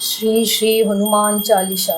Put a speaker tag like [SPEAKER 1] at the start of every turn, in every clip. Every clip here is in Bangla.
[SPEAKER 1] শ্রী শ্রী হনুমান চালিসা।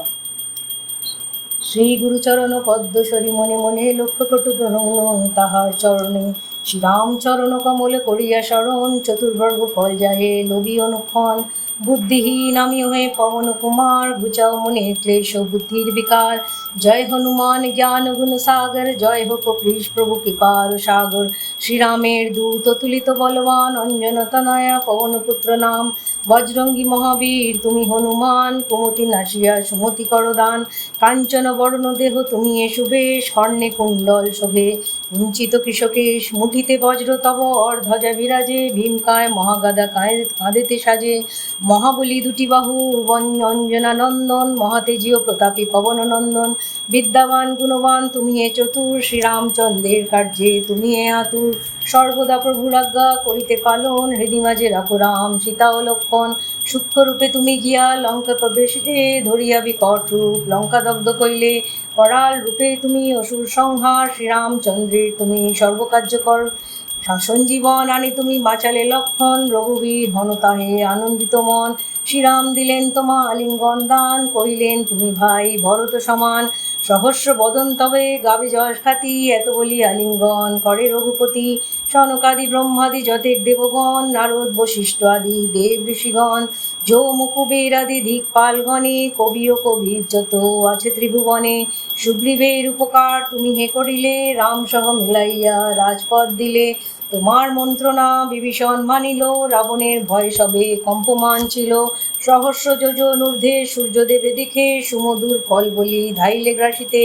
[SPEAKER 1] শ্রী গুরুচরণ পদ্মসরী মনে মনে লক্ষ কটু প্রণমন তাহার চরণে। শ্রীরামচরণ কমল করিয়া শরণ চতুর্বর্গ ফল যাহে লোভী অনুক্ষণ। বুদ্ধিহীন আমি হয়ে পবন কুমার ঘুচাও মনে ক্লেশ বুদ্ধির বিকার। জয় হনুমান জ্ঞান গুণ সাগর, জয় হোক কৃষ প্রভু কৃপার সাগর। শ্রীরামের দূত তুলিত বলবান, অঞ্জন তনয়া, পবন পুত্র নাম। বজরঙ্গী মহাবীর, তুমি হনুমান, কুমতি নাসিয়া, সুমতি করদান। কাঞ্চন বর্ণ দেহ তুমি এ বেশ কর্ণে কুণ্ডল শোভে। কুঞ্চিত কৃষকেশ মুঠিতে বজ্র তব ধ্বজা বিরাজে ভীমকায় মহাগাদা কাঁধে- কাঁধেতে সাজে। মহাবলী দুটি বাহু অঞ্জনা নন্দন, মহাতেজীয় প্রতাপী পবন নন্দন। বিদ্যাবান, গুণবান, তুমি এ চতুর, শ্রীরামচন্দ্রের কার্যে তুমি এ আতুর। সর্বদা প্রভুর আজ্ঞা, করিতে পালন, হৃদি মাঝে রাখো রাম, সীতা ও লক্ষণ। সূক্ষ্মরূপে তুমি গিয়া লঙ্কা প্রবেশিতে, ধরিয়া বিকট রূপ লঙ্কা দগ্ধ কইলে করাল রূপে তুমি অসুর সংহার শ্রীরামচন্দ্রের তুমি সর্বকার্যকর। সঞ্জীবন আনি তুমি বাঁচালে লক্ষণ, রঘুবীর হনতাহে আনন্দিত মন। শ্রীরাম দিলেন তোমা আলিঙ্গন দান, কহিলেন তুমি ভাই ভরত সমান। সহস্র বদন তবে গাবে যশ এত বলি আলিঙ্গন করে রঘুপতি। সনকাদি ব্রহ্মাদি যতেক দেবগণ, নারদ বশিষ্ঠ আদি দেব ঋষিগণ। যৌ মুকুবের আদি দিকপালগণে কবি ও কবির যত আছে ত্রিভুবনে। সুগ্রীবের উপকার তুমি হে করিলে, রাম সহ মিলাইয়া রাজপথ দিলে। তোমার মন্ত্রণা বিভীষণ মানিল, রাবণের ভয় সবে কম্পমান ছিল। সহস্র যোজন ঊর্ধ্বে সূর্যদেবে দেখে সুমধুর ফল বলি, ধাইলে গ্রাসিতে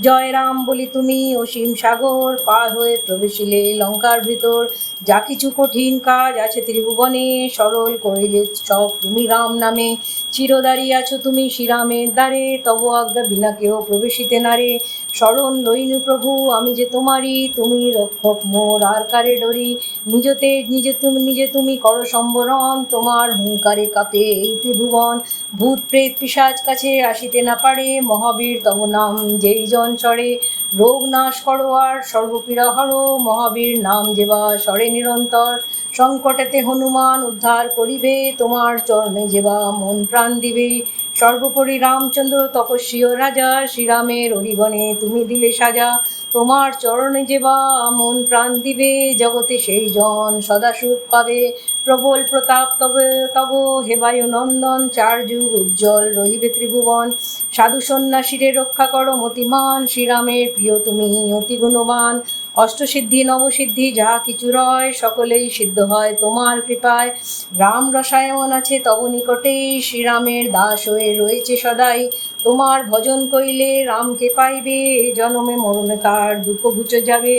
[SPEAKER 1] জয় রাম বলি তুমি, অসীম সাগর পার হয়ে প্রবেশিলে লঙ্কার ভিতর। যা কিছু কঠিন কাজ আছে ত্রিভুবনে, সরল করিলে সব তুমি রাম নামে। চিরদারি আছো তুমি শ্রীরামের দ্বারে, তব আজ্ঞা বিনা কেহ প্রবেশিতে নারে। শরণ লইনু প্রভু, আমি যে তোমারই, তুমি রক্ষক মোর, আর কারে ডরি? নিজতে, নিজে তুমি নিজে তুমি কর সম্বরণ, তোমার হুঙ্কারে কাপে এই ত্রিভুবন। ভূত, প্রেত পিসাজ কাছে আসিতে না পারে, মহাবীর তব নাম যেই জন চড়ে রোগ নাশ করো আর সর্বপীড়া হরো, মহাবীর নাম যেবা স্বরে নিরন্তর। সংকটেতে হনুমান উদ্ধার করিবে, তোমার চরণে যেবা মন প্রাণ দিবে। সর্বোপরি রামচন্দ্র তপস্বী রাজা শ্রীরামের অরিগণে তুমি দিলে সাজা। তোমার চরণে যেবা মন প্রাণ দিবে, জগতে সেই জন সদা সুখ পাবে। প্রবল প্রতাপ তবে, তব হেবায়ু নন্দন, চার যুগ উজ্জ্বল রহিবে ত্রিভুবন। সাধু সন্ন্যাসীরে রক্ষা করো মতিমান, শ্রীরামের প্রিয় তুমি অতি গুণবান। অষ্টসিদ্ধি, নবসিদ্ধি যা কিছু রয়, সকলেই সিদ্ধ হয় তোমার কৃপায়। রাম রসায়ন আছে তব নিকটেই, শ্রীরামের দাস হয়ে রয়েছে সদাই। তোমার ভজন কইলে রামকে পাইবে? জনমে মরণে তার দুঃখ ঘুচে যাবে।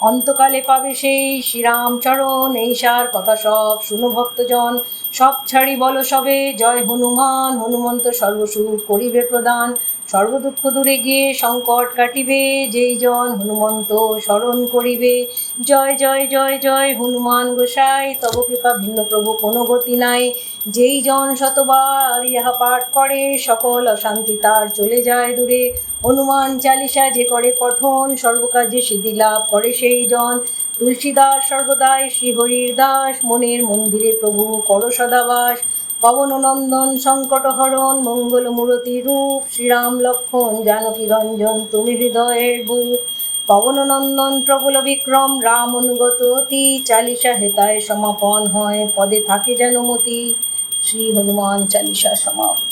[SPEAKER 1] অন্তকালে পাবে সেই শ্রীরামচরণ এই সার কথা সব শুনো ভক্তজন। সব ছাড়ি বলো সবে, জয় হনুমান হনুমন্ত সর্বসুখ করিবে প্রদান। সর্বদুঃখ দূরে গিয়ে সংকট কাটিবে, যেই জন হনুমন্ত স্মরণ করিবে। জয় জয় জয় জয়, হনুমান গোসাই, তব কৃপা ভিন্ন প্রভু কোনো গতি নাই। যেই জন শতবার ইহা পাঠ করে, সকল অশান্তি তার চলে যায় দূরে। হনুমান চালিসা যে করে পঠন, সর্বকাজে সিদ্ধি লাভ করে সেই জন। তুলসীদাস সর্বদাই, শ্রীহরির দাস, মনের মন্দিরে প্রভু কর সদাবাস। পবন নন্দন সংকট হরণ মঙ্গল মূরতি রূপ, শ্রীরাম লক্ষণ, জানকী রঞ্জন, তুমি হৃদয়ের বুক পবন নন্দন প্রবল বিক্রম, রাম অনুগত অতি, চালিসা হেতায় সমাপন হয়, পদে থাকে যেন মতি। শ্রী হনুমান চালিসা সমাপ্ত।